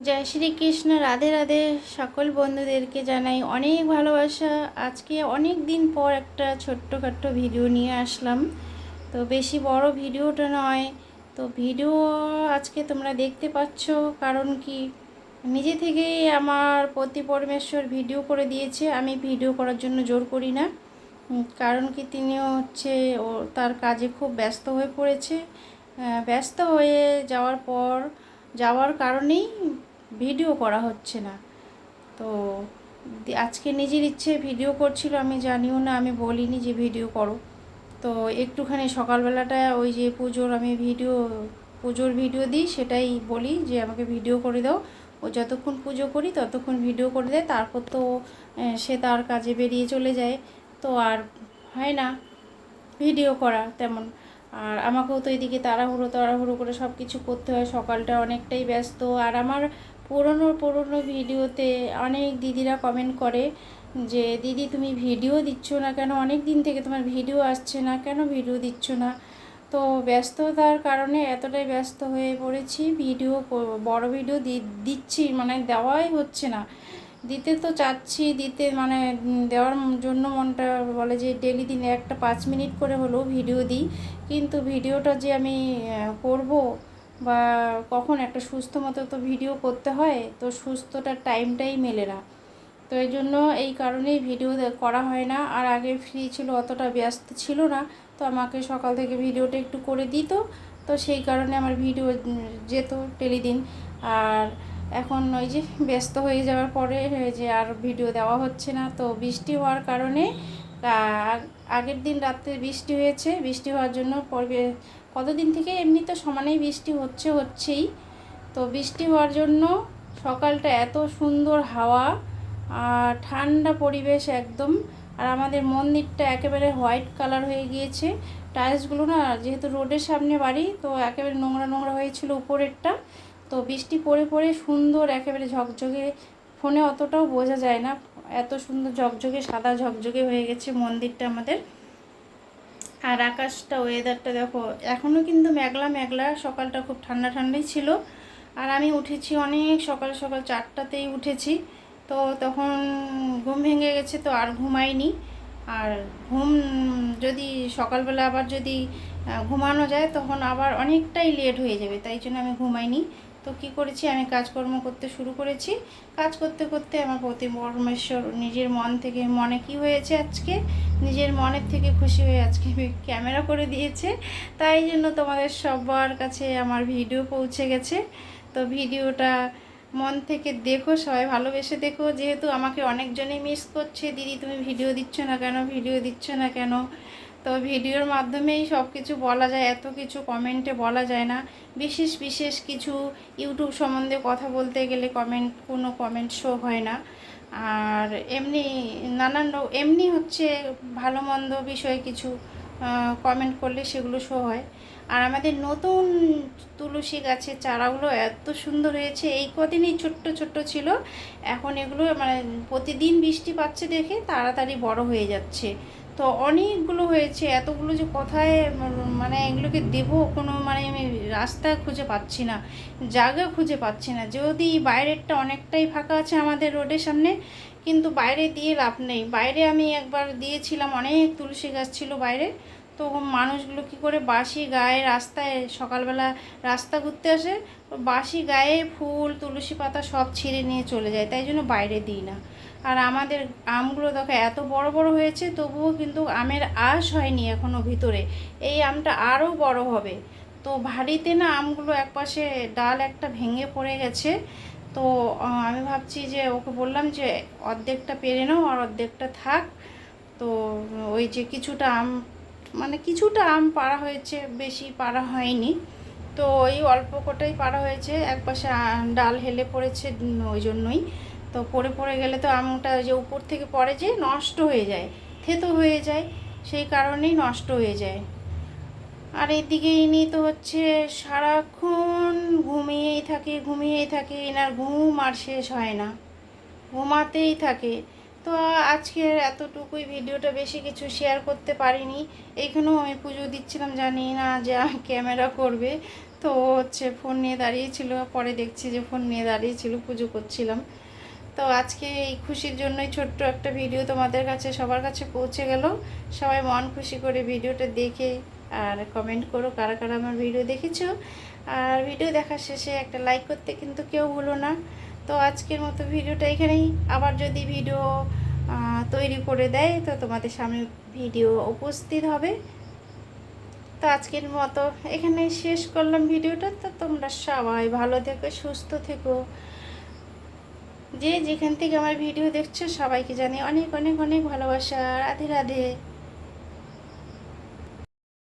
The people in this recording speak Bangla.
জয় শ্রীকৃষ্ণ, রাধে রাধে। সকল বন্ধুদেরকে জানাই অনেক ভালোবাসা। আজকে অনেক দিন পর একটা ছোট্টখাট্ট ভিডিও নিয়ে আসলাম। তো বেশি বড় ভিডিওটা নয়। তো ভিডিও আজকে তোমরা দেখতে পাচ্ছ, কারণ কি? নিজে থেকেই আমার পতি পরমেশ্বর ভিডিও করে দিয়েছে। আমি ভিডিও করার জন্য জোর করি না। কারণ কি? তিনিও হচ্ছে ও, তার কাজে খুব ব্যস্ত হয়ে পড়েছে। ব্যস্ত হয়ে যাওয়ার পর, যাওয়ার কারণেই ভিডিও করা হচ্ছে না। তো আজকে নিজের ইচ্ছে ভিডিও করছিল, আমি জানিও না, আমি বলিনি যে ভিডিও করো। তো একটুখানি সকালবেলাটা ওই যে পুজোর আমি ভিডিও, পুজোর ভিডিও দিই, সেটাই বলি যে আমাকে ভিডিও করে দাও। ও যতক্ষণ পুজো করি, ততক্ষণ ভিডিও করে দেয়, তারপর তো সে তার কাজে বেরিয়ে চলে যায়। তো আর হয় না, ভিডিও করা তেমন। আর আমাকেও তো এদিকে তাড়াহুড়ো তাড়াহুড়ো করে সব কিছু করতে হয়, সকালটা অনেকটাই ব্যস্ত। আর আমার পুরনো পুরনো ভিডিওতে অনেক দিদিরা কমেন্ট করে যে, দিদি, তুমি ভিডিও দিচ্ছ না কেন? অনেক দিন থেকে তোমার ভিডিও আসছে না। কেন ভিডিও দিচ্ছ না? তো ব্যস্ততার কারণে এতটাই ব্যস্ত হয়ে পড়েছি। ভিডিও বড় ভিডিও দিচ্ছি মানে দেওয়াই হচ্ছে না। দিতে তো চাচ্ছি, দিতে মানে দেওয়ার জন্য মনটা বলে যে, ডেলি দিনে একটা পাঁচ মিনিট করে হলেও ভিডিও দিই। কিন্তু ভিডিওটা যে আমি করব বা কখন একটা সুস্থ মতো তো ভিডিও করতে হয়, তো সুস্থটার টাইমটাই মেলে না। তো এই জন্য এই কারণেই ভিডিও করা হয় না। আর আগে ফ্রি ছিল, অতটা ব্যস্ত ছিল না। তো আমাকে সকাল থেকে ভিডিওটা একটু করে দিত। তো সেই কারণে আমার ভিডিও যেত টেলিদিন। আর এখন ওই যে ব্যস্ত হয়ে যাওয়ার পরে, যে আর ভিডিও দেওয়া হচ্ছে না। তো বৃষ্টি হওয়ার কারণে আগের দিন রাত্রে বৃষ্টি হয়েছে। বৃষ্টি হওয়ার জন্য পরে কতদিন থেকে এমনি তো সমানেই বৃষ্টি হচ্ছে, হচ্ছেই। তো বৃষ্টি হওয়ার জন্য সকালটা এত সুন্দর হাওয়া, আর ঠান্ডা পরিবেশ একদম। আর আমাদের মন্দিরটা একেবারে হোয়াইট কালার হয়ে গিয়েছে। টাইলসগুলো না, যেহেতু রোডের সামনে বাড়ি, তো একেবারে নোংরা নোংরা হয়েছিল উপরেরটা। তো বৃষ্টি পড়ে পড়ে সুন্দর একেবারে ঝকঝকে, ফোনে অতটাও বোঝা যায় না। এত সুন্দর ঝকঝকে, সাদা ঝকঝকে হয়ে গেছে মন্দিরটা আমাদের। আর আকাশটা ওয়েদারটা দেখো এখনও কিন্তু মেঘলা মেঘলা, সকালটা খুব ঠান্ডা ঠান্ডাই ছিল। আর আমি উঠেছি অনেক সকাল সকাল চারটাতেই উঠেছি। তো তখন ঘুম ভেঙে গেছে, তো আর ঘুমাইনি। আর ঘুম যদি সকালবেলা আবার যদি ঘুমানো যায়, তখন আবার অনেকটাই লেট হয়ে যাবে, তাই জন্য আমি ঘুমাইনি। তো কি করেছি? আমি কাজকর্ম করতে শুরু করেছি। কাজ করতে করতে আমার প্রতি পরমেশ্বর নিজের মন থেকে মনে কি হয়েছে আজকে? নিজের মনের থেকে খুশি হয়ে আজকে ক্যামেরা করে দিয়েছে। তাই জন্য তোমাদের সবার কাছে আমার ভিডিও পৌঁছে গেছে। তো ভিডিওটা মন থেকে দেখো, সবাই ভালোবেসে দেখো। যেহেতু আমাকে অনেকজনই মিস করছে, দিদি, তুমি ভিডিও দিচ্ছ না কেন? ভিডিও দিচ্ছ না কেন? তো ভিডিওর মাধ্যমেই সব কিছু বলা যায়, এত কিছু কমেন্টে বলা যায় না। বিশেষ বিশেষ কিছু ইউটিউব সম্বন্ধে কথা বলতে গেলে কমেন্ট কোনো কমেন্ট শো হয় না। আর এমনি নানান এমনি হচ্ছে ভালো মন্দ বিষয়ে কিছু কমেন্ট করলে সেগুলো শো হয়। আর আমাদের নতুন তুলসী গাছের চারাগুলো এত সুন্দর হয়েছে, এই কদিনই ছোট্ট ছোট্ট ছিল। এখন এগুলো মানে প্রতিদিন বৃষ্টি পাচ্ছে দেখে তাড়াতাড়ি বড় হয়ে যাচ্ছে। তো অনেকগুলো হয়েছে, এতগুলো যে কোথায় মানে এগুলোকে দেবো কোনো মানে আমি রাস্তা খুঁজে পাচ্ছি না, জায়গা খুঁজে পাচ্ছি না। যদি বাইরেরটা অনেকটাই ফাঁকা আছে আমাদের রোডের সামনে, কিন্তু বাইরে দিয়ে লাভ নেই। বাইরে আমি একবার দিয়েছিলাম, অনেক তুলসী গাছ ছিল বাইরে। তো মানুষগুলো কি করে বাসি গায়ে রাস্তায় সকালবেলা রাস্তা ঘুরতে আসে বাসি গায়ে ফুল, তুলসী পাতা সব ছিঁড়ে নিয়ে চলে যায়, তাই জন্য বাইরে দিই না। আর আমাদের আমগুলো দেখো এত বড় বড় হয়েছে, তবুও কিন্তু আমের আশ হয়নি এখনও ভিতরে। এই আমটা আরও বড় হবে। তো ভারীতে না আমগুলো একপাশে ডাল একটা ভেঙে পড়ে গেছে। তো আমি ভাবছি যে ওকে বললাম যে অর্ধেকটা পেরে নাও আর অর্ধেকটা থাক। তো ওই যে কিছুটা আম মানে কিছুটা আম পাড়া হয়েছে, বেশি পাড়া হয়নি। তো ওই অল্প কটাই পাড়া হয়েছে। একপাশে ডাল হেলে পড়েছে ওই জন্যই। তো পড়ে পড়ে গেলে তো আমটা যে উপর থেকে পড়ে যে নষ্ট হয়ে যায়, থেতো হয়ে যায়, সেই কারণেই নষ্ট হয়ে যায়। আর এদিকে ইনি তো হচ্ছে সারাক্ষণ ঘুমিয়েই থাকে ঘুমিয়েই থাকে, এনার ঘুম আর শেষ হয় না, ঘুমাতেই থাকে। তো আজকের এতটুকুই, ভিডিওটা বেশি কিছু শেয়ার করতে পারিনি এইখানেও আমি পুজো দিচ্ছিলাম, জানি না যে ক্যামেরা করবে। তো হচ্ছে ফোন নিয়ে দাঁড়িয়েছিল, পরে দেখছি যে ফোন নিয়ে দাঁড়িয়েছিল পুজো করছিলাম। তো আজকে এই খুশির জন্যই ছোট্ট একটা ভিডিও তোমাদের কাছে, সবার কাছে পৌঁছে গেল। সবাই মন খুশি করে ভিডিওটা দেখে আর কমেন্ট করো কারা কারা আমার ভিডিও দেখেছ। আর ভিডিও দেখার শেষে একটা লাইক করতে কিন্তু কেউ ভুলো না। তো আজকের মতো ভিডিওটা এখানেই। আবার যদি ভিডিও তৈরি করে দেয়, তো তোমাদের সামনে ভিডিও উপস্থিত হবে। তো আজকের মতো এখানে শেষ করলাম ভিডিওটা। তো তোমরা সবাই ভালো থেকো, সুস্থ থেকো। যে যেখান থেকে আমার ভিডিও দেখছ সবাইকে জানি অনেক অনেক অনেক ভালোবাসা। রাধে রাধে।